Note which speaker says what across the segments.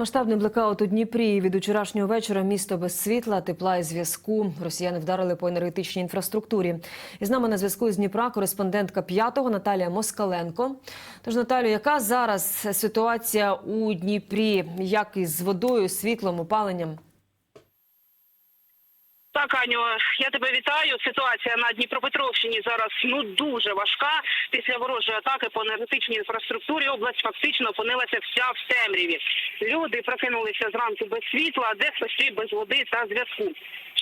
Speaker 1: Масштабний блекаут у Дніпрі від учорашнього вечора місто без світла, тепла і зв'язку. Росіяни вдарили по енергетичній інфраструктурі. І з нами на зв'язку з Дніпра кореспондентка п'ятого Наталія Москаленко. Тож Наталю, яка зараз ситуація у Дніпрі? Як із водою, світлом, опаленням?
Speaker 2: Так, Аню, я тебе вітаю. Ситуація на Дніпропетровщині зараз ну дуже важка. Після ворожої атаки по енергетичній інфраструктурі область фактично опинилася вся в темряві. Люди прокинулися зранку без світла, дехто ще без води та зв'язку.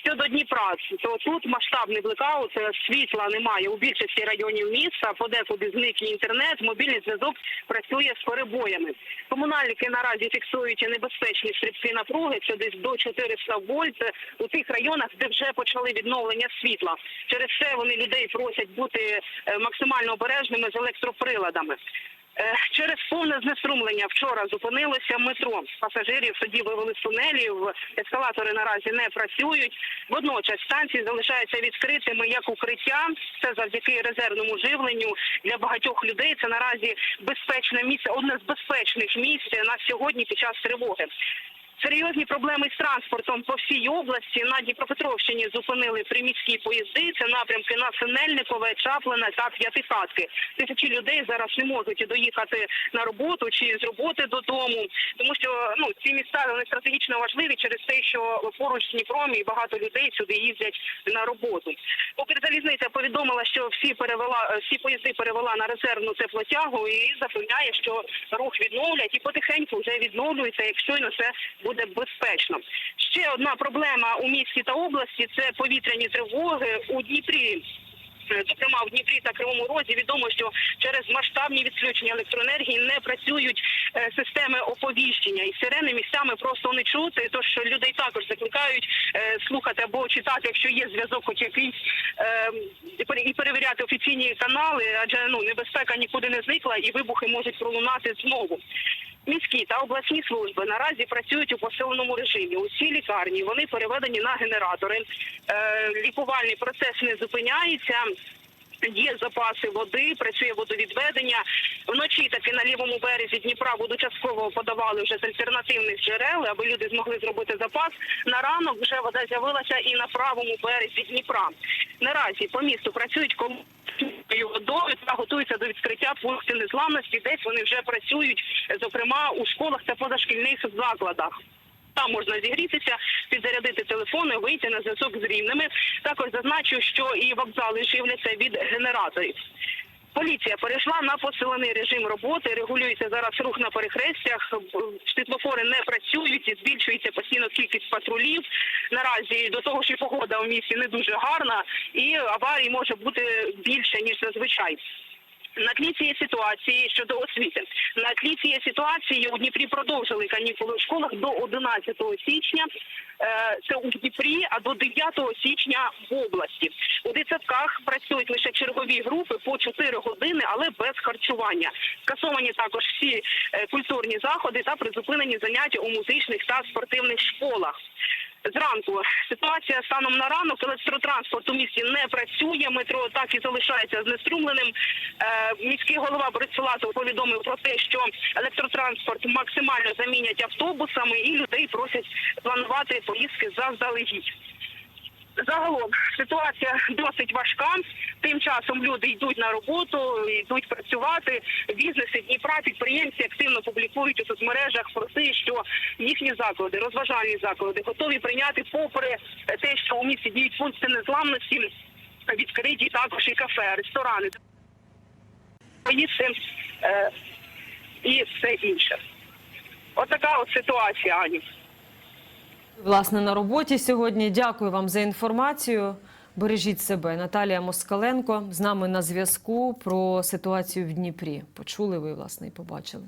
Speaker 2: Щодо Дніпра, то тут масштабний блекаут, е, світла немає у більшості районів міста. Подекуди зник і інтернет, мобільний зв'язок працює з перебоями. Комунальники наразі фіксують небезпечні стрибки напруги, це десь до 400 вольт у тих районах, де вже почали відновлення світла. Через це вони людей просять бути е, максимально обережними з електроприладами. Е, Через повне знеструмлення вчора зупинилося метро. Пасажирів тоді вивели з тунелів, ескалатори наразі не працюють. Водночас станції залишаються відкритими як укриття. Це завдяки резервному живленню для багатьох людей. Це наразі безпечне місце, одне з безпечних місць на сьогодні під час тривоги. Серйозні проблеми з транспортом по всій області на Дніпропетровщині зупинили приміські поїзди. Це напрямки на Синельникове, Чаплине та П'ятихатки. Тисячі людей зараз не можуть доїхати на роботу чи з роботи додому, тому що ну ці міста вони стратегічно важливі через те, що поруч з Дніпром і багато людей сюди їздять на роботу. Укрзалізниця повідомила, що всі перевела всі поїзди перевела на резервну теплотягу і запевняє, що рух відновлять і потихеньку вже відновлюється, якщо щойно це буде безпечно. Ще одна проблема у місті та області це повітряні тривоги у Дніпрі. Зокрема, в Дніпрі та Кривому Розі відомо, що через масштабні відключення електроенергії не працюють е, системи оповіщення, і сирени місцями просто не чути. Тож людей також закликають е, слухати або читати, якщо є зв'язок, хоч якийсь е, і перевіряти офіційні канали, адже ну небезпека нікуди не зникла, і вибухи можуть пролунати знову. Міські та обласні служби наразі працюють у посиленому режимі. Усі лікарні вони переведені на генератори. Е, лікувальний процес не зупиняється. Є запаси води, працює водовідведення. Вночі таки на лівому березі Дніпра воду подавали вже з альтернативних джерел, аби люди змогли зробити запас. На ранок вже вода з'явилася і на правому березі Дніпра. Наразі по місту працюють комунальною водою та готуються до відкриття пунктів незламності. Десь вони вже працюють, зокрема у школах та позашкільних закладах. Там можна зігрітися, підзарядити телефони, вийти на зв'язок з рівними. Також зазначу, що і вокзали живляться від генераторів. Поліція перейшла на посилений режим роботи. Регулюється зараз рух на перехрестях. Світлофори не працюють і збільшується постійно кількість патрулів. Наразі до того, що погода у місті не дуже гарна, і аварій може бути більше ніж зазвичай. На тлі цієї ситуації щодо освіти, на тлі цієї ситуації у Дніпрі продовжили канікули в школах до 11 січня. Е, Це у Дніпрі, а до 9 січня в області. У дитсадках працюють лише чергові групи по 4 години, але без харчування. Скасовані також всі е, культурні заходи та призупинені заняття у музичних та спортивних школах. Зранку ситуація станом на ранок електротранспорт у місті не працює. Метро так і залишається знеструмленим. Е, міський голова Борис повідомив про те, що електротранспорт максимально замінять автобусами, і людей просять планувати поїздки заздалегідь. Загалом ситуація досить важка. Тим часом люди йдуть на роботу, йдуть працювати. Бізнеси Дніпра, підприємці активно публікують у соцмережах про те, що їхні заклади, розважальні заклади, готові прийняти, попри те, що у місті діють пункти незламності, відкриті також і кафе, ресторани, е, і все інше. Отака от ситуація, Ані.
Speaker 1: Власне, на роботі сьогодні. Дякую вам за інформацію. Бережіть себе. Наталія Москаленко з нами на зв'язку про ситуацію в Дніпрі. Почули ви, власне, і побачили.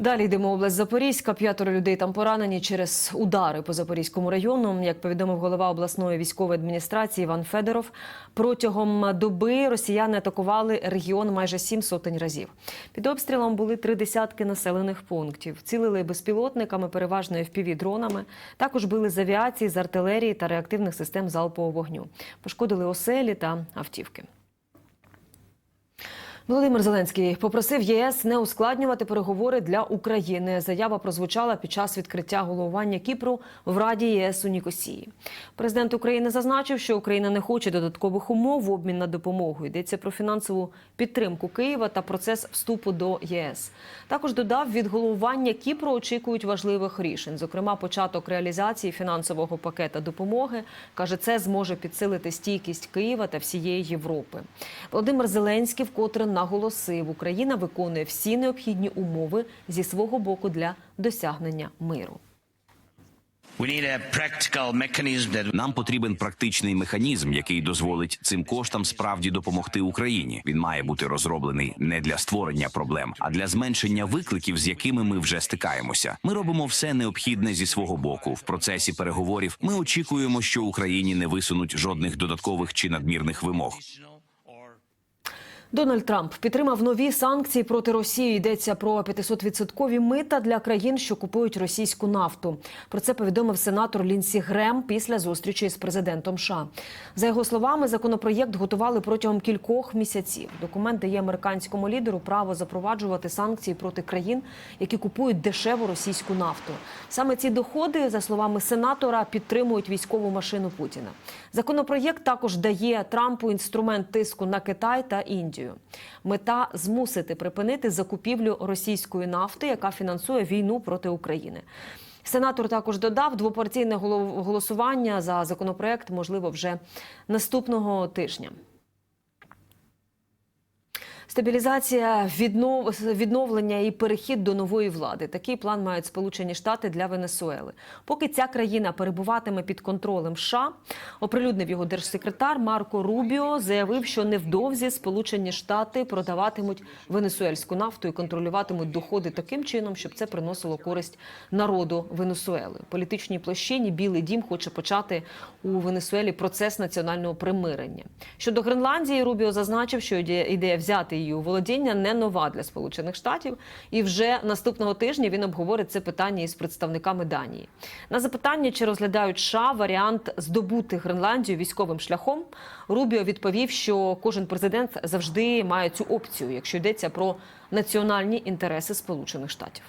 Speaker 1: Далі йдемо область Запорізька. П'ятеро людей там поранені через удари по Запорізькому району. Як повідомив голова обласної військової адміністрації Іван Федоров, протягом доби росіяни атакували регіон майже сім сотень разів. Під обстрілом були три десятки населених пунктів. Цілили безпілотниками, переважно fpv дронами. Також били з авіації, з артилерії та реактивних систем залпового вогню. Пошкодили оселі та автівки. Володимир Зеленський попросив ЄС не ускладнювати переговори для України. Заява прозвучала під час відкриття головування Кіпру в Раді ЄС у Нікосії. Президент України зазначив, що Україна не хоче додаткових умов в обмін на допомогу. Йдеться про фінансову підтримку Києва та процес вступу до ЄС. Також додав, від головування Кіпру очікують важливих рішень, зокрема початок реалізації фінансового пакета допомоги. каже, це зможе підсилити стійкість Києва та всієї Європи. Володимир Зеленський вкотре наголосив, Україна виконує всі необхідні умови зі свого боку для досягнення миру.
Speaker 3: Нам потрібен практичний механізм, який дозволить цим коштам справді допомогти Україні. Він має бути розроблений не для створення проблем, а для зменшення викликів, з якими ми вже стикаємося. Ми робимо все необхідне зі свого боку. В процесі переговорів ми очікуємо, що Україні не висунуть жодних додаткових чи надмірних вимог.
Speaker 1: Дональд Трамп підтримав нові санкції проти Росії. Йдеться про 500-відсоткові мита для країн, що купують російську нафту. Про це повідомив сенатор Лінсі Грем після зустрічі з президентом США. За його словами, законопроєкт готували протягом кількох місяців. Документ дає американському лідеру право запроваджувати санкції проти країн, які купують дешеву російську нафту. Саме ці доходи, за словами сенатора, підтримують військову машину Путіна. Законопроєкт також дає Трампу інструмент тиску на Китай та Індію. Мета змусити припинити закупівлю російської нафти, яка фінансує війну проти України. Сенатор також додав двопартійне голосування за законопроект можливо вже наступного тижня. Стабілізація, віднов... відновлення і перехід до нової влади. Такий план мають Сполучені Штати для Венесуели. Поки ця країна перебуватиме під контролем США, оприлюднив його держсекретар Марко Рубіо, заявив, що невдовзі Сполучені Штати продаватимуть венесуельську нафту і контролюватимуть доходи таким чином, щоб це приносило користь народу Венесуели. Політичній площині Білий Дім хоче почати у Венесуелі процес національного примирення. Щодо Гренландії, Рубіо зазначив, що ідея взяти у володіння не нова для Сполучених Штатів, і вже наступного тижня він обговорить це питання із представниками Данії. На запитання, чи розглядають США варіант здобути Гренландію військовим шляхом, Рубіо відповів, що кожен президент завжди має цю опцію, якщо йдеться про національні інтереси Сполучених Штатів.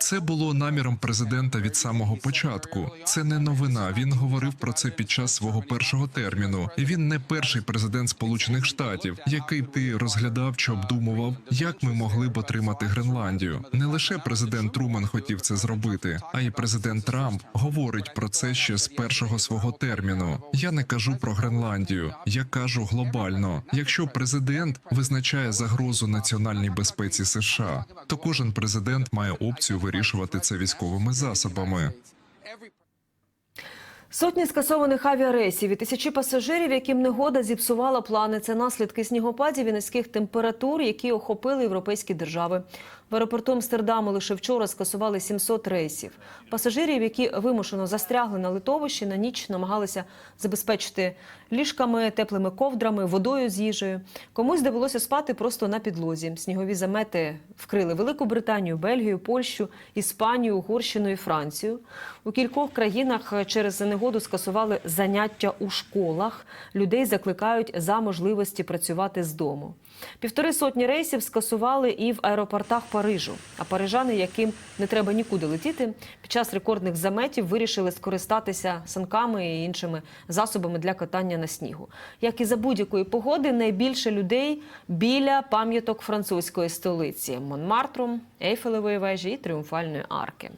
Speaker 4: Це було наміром президента від самого початку. Це не новина. Він говорив про це під час свого першого терміну. Він не перший президент Сполучених Штатів, який ти розглядав чи обдумував, як ми могли б отримати Гренландію. Не лише президент Труман хотів це зробити, а й президент Трамп говорить про це ще з першого свого терміну. Я не кажу про Гренландію, я кажу глобально. Якщо президент визначає загрозу національній безпеці США, то кожен президент має опцію вирішувати це військовими засобами.
Speaker 1: Сотні скасованих авіарейсів і тисячі пасажирів, яким негода зіпсувала плани. Це наслідки снігопадів і низьких температур, які охопили європейські держави. В аеропорту Амстердаму лише вчора скасували 700 рейсів. Пасажирів, які вимушено застрягли на литовищі, на ніч намагалися забезпечити ліжками, теплими ковдрами, водою з їжею. Комусь довелося спати просто на підлозі. Снігові замети вкрили Велику Британію, Бельгію, Польщу, Іспанію, Угорщину і Францію. У кількох країнах через негоду скасували заняття у школах. Людей закликають за можливості працювати з дому. Півтори сотні рейсів скасували і в аеропортах Парижу. А парижани, яким не треба нікуди летіти, під час рекордних заметів вирішили скористатися санками і іншими засобами для катання на снігу. Як і за будь-якої погоди, найбільше людей біля пам'яток французької столиці Монмартром, Ейфелевої вежі і Тріумфальної арки.